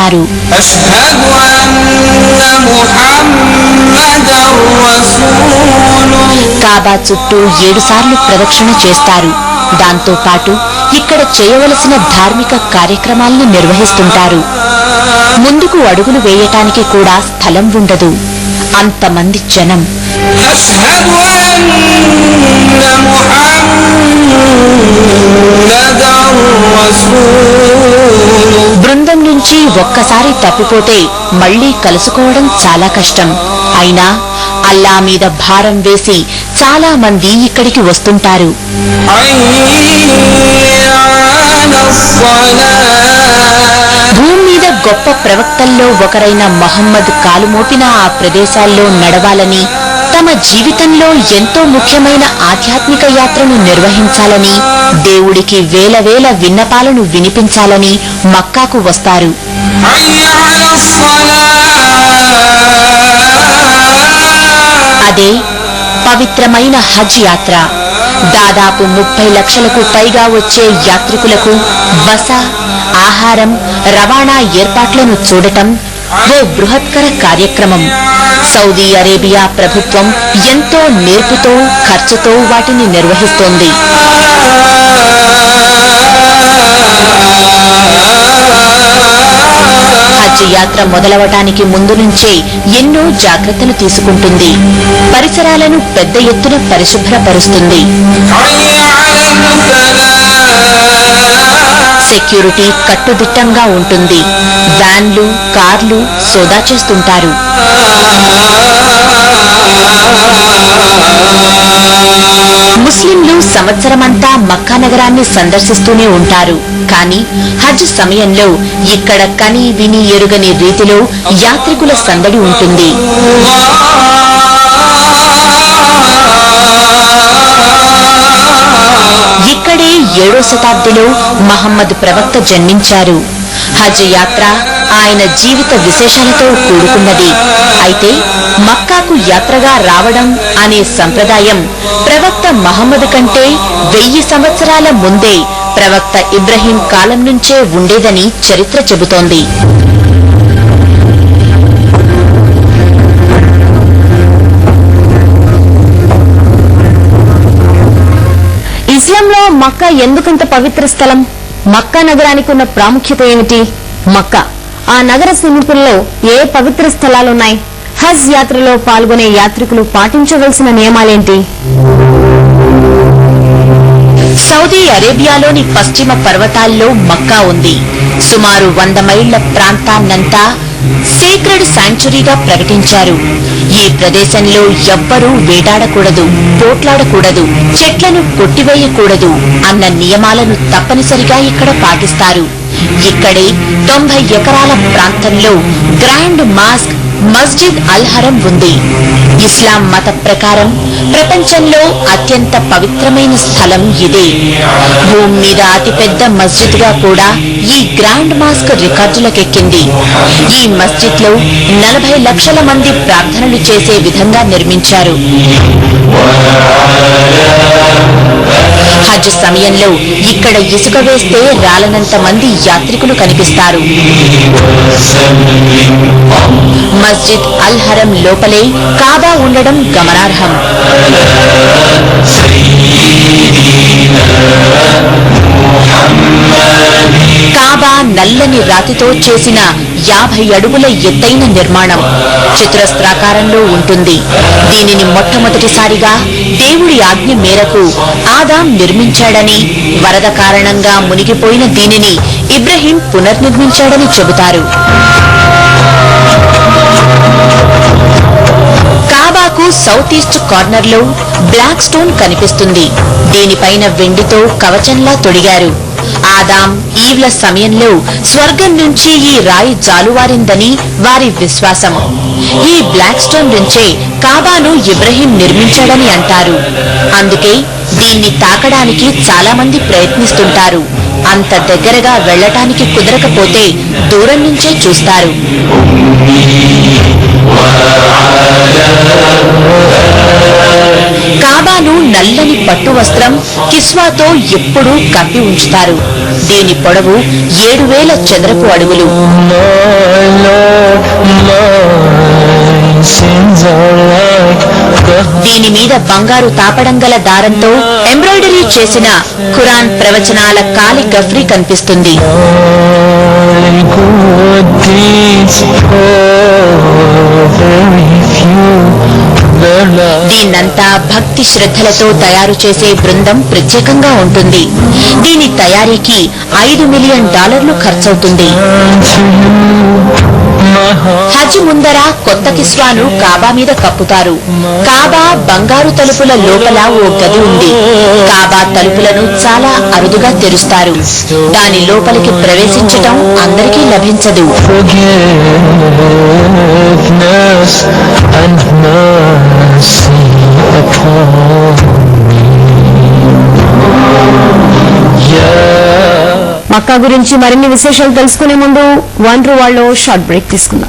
అన్నారు. కాబా చుట్టూ ఏడుసార్లు ప్రదక్షిణ చేస్తారు. దాంతో పాటు ఇక్కడ చేయవలసిన ధార్మిక కార్యక్రమాలను నిర్వహిస్తుంటారు. ముందుకు అడుగులు వేయటానికి కూడా స్థలం ఉండదు. అంతమంది జనం. ఒక్కసారి తప్పిపోతే మళ్ళీ కలుసుకోవడం చాలా కష్టం. అయినా అల్లా మీద భారం వేసి చాలా మంది ఇక్కడికి వస్తుంటారు. భూమి మీద గొప్ప ప్రవక్తల్లో ఒకరైన మహమ్మద్ కాలుమోపిన ఆ ప్రదేశాల్లో నడవాలని తమ జీవితంలో ఎంతో ముఖ్యమైన ఆధ్యాత్మిక యాత్రను నిర్వహించాలని దేవుడికి వేల వేల విన్నపాలను వినిపించాలని మక్కాకు వస్తారు. అదే పవిత్రమైన హజ్ యాత్ర. దాదాపు ముప్పై లక్షలకు పైగా వచ్చే యాత్రికులకు బస ఆహారం రవాణా ఏర్పాట్లను చూడటం ఓ బృహత్కర కార్యక్రమం. సౌదీ అరేబియా ప్రభుత్వం ఎంతో నేర్పుతో ఖర్చుతో వాటిని నిర్వహిస్తోంది. హజ్ యాత్ర మొదలవటానికి ముందు నుంచే ఎన్నో జాగ్రత్తలు తీసుకుంటుంది. పరిసరాలను పెద్ద ఎత్తున పరిశుభ్రపరుస్తుంది. సెక్యూరిటీ కట్టుదిట్టంగా ఉంటుంది. వ్యాన్లు కార్లు సోదా చేస్తుంటారు. ముస్లింలు సంవత్సరమంతా మక్కా నగరాన్ని సందర్శిస్తూనే ఉంటారు. కానీ హజ్ సమయంలో ఇక్కడ కని విని ఎరుగని రీతిలో యాత్రికుల సందడి ఉంటుంది. ఇక్కడే శతాబ్దిలో మహమ్మద్ ప్రవక్త జన్మించారు. హజ్ యాత్ర ఆయన జీవిత విశేషాలతో కూడుకున్నది. అయితే మక్కాకు యాత్రగా రావడం అనే సంప్రదాయం ప్రవక్త మహమ్మద్ కంటే వెయ్యి సంవత్సరాల ముందే ప్రవక్త ఇబ్రహీం కాలం నుంచే ఉండేదని చరిత్ర చెబుతోంది. ఇస్లాంలో మక్కా ఎందుకంత పవిత్ర స్థలం? మక్కా నగరానికి ఉన్న ప్రాముఖ్యత ఏమిటి? మక్కా. ఆ నగర సమీపంలో ఏ పవిత్ర స్థలాలున్నాయి? హజ్ యాత్రలో పాల్గొనే యాత్రికులు పాటించవలసిన నియమాలేంటి? సౌదీ అరేబియాలోని పశ్చిమ పర్వతాల్లో మక్కా ఉంది. సుమారు వంద మైళ్ళ ప్రాంతాన్నంతా సీక్రెడ్ శాంచురీగా ప్రకటించారు. ఈ ప్రదేశంలో ఎవ్వరూ వేటాడకూడదు పోట్లాడకూడదు చెట్లను కొట్టివేయకూడదు అన్న నియమాలను తప్పనిసరిగా ఇక్కడ పాటిస్తారు. ఇక్కడే తొంభై ఎకరాల ప్రాంతంలో గ్రాండ్ మాస్క్ మస్జిద్ అల్ హరం ఉంది. ఇస్లాం మత ప్రకారం ప్రపంచంలో అత్యంత పవిత్రమైన స్థలం ఇదే. భూమి మీద అతిపెద్ద మస్జిద్గా కూడా ఈ గ్రాండ్ మాస్క్ రికార్డులకెక్కింది. ఈ మస్జిద్లో నలభై లక్షల మంది ప్రార్థనలు చేసే విధంగా నిర్మించారు. హజ్ సమయంలో ఇక్కడ ఇసుక వేస్తే రాలనంత మంది యాత్రికులు కనిపిస్తారు. మస్జిద్ అల్ హరం లోపలే కాబా ఉండడం గమనార్హం. కాబా నల్లని రాతితో చేసిన యాభై అడుగుల ఎత్తైన నిర్మాణం చతురస్త్రాకారంలో ఉంటుంది. దీనిని మొట్టమొదటిసారిగా దేవుడి ఆజ్ఞ మేరకు ఆదాం నిర్మించాడని వరద కారణంగా మునిగిపోయిన దీనిని ఇబ్రహీం పునర్నిర్మించాడని చెబుతారు. సౌత్ ఈస్ట్ కార్నర్లో బ్లాక్ స్టోన్ కనిపిస్తుంది. దీనిపైన వెండితో కవచంలా తొడిగారు. ఆదాం ఈవ్ల సమయంలో స్వర్గం నుంచి ఈ రాయి జాలువారిందని వారి విశ్వాసం. ఈ బ్లాక్ స్టోన్ నుంచే కాబాను ఇబ్రహీం నిర్మించాడని అంటారు. అందుకే దీన్ని తాకడానికి చాలా మంది ప్రయత్నిస్తుంటారు. అంత దగ్గరగా వెళ్ళటానికి కుదరకపోతే దూరం నుంచే చూస్తారు. కాబాను నల్లని పట్టు వస్త్రం కిస్వాతో ఎప్పుడూ కప్పి ఉంచుతారు. దీని పొడవు ఏడు వేల చదరపు అడుగులు. Sins are like దీని మీద బంగారు తాపడం గల దారంతో ఎంబ్రాయిడరీ చేసిన ఖురాన్ ప్రవచనాల కాలి గఫ్రీ కనిపిస్తుంది. దీన్నంతా భక్తి శ్రద్ధలతో తయారు చేసే బృందం ప్రత్యేకంగా ఉంటుంది. దీని తయారీకి ఐదు మిలియన్ డాలర్లు ఖర్చవుతుంది. హజ్ ముందర కొత్త కిస్వాను కాబా మీద కప్పుతారు. కాబా బంగారు తలుపుల లోపల ఓ గది ఉంది. కాబా తలుపులను చాలా అరుదుగా తెరుస్తారు. దాని లోపలికి ప్రవేశించటం అందరికీ లభించదు. Forgiveness and mercy. గురించి మరిన్ని విశేషాలు తెలుసుకునే ముందు వన్ రూ వాళ్ళు షార్ట్ బ్రేక్ తీసుకుందాం.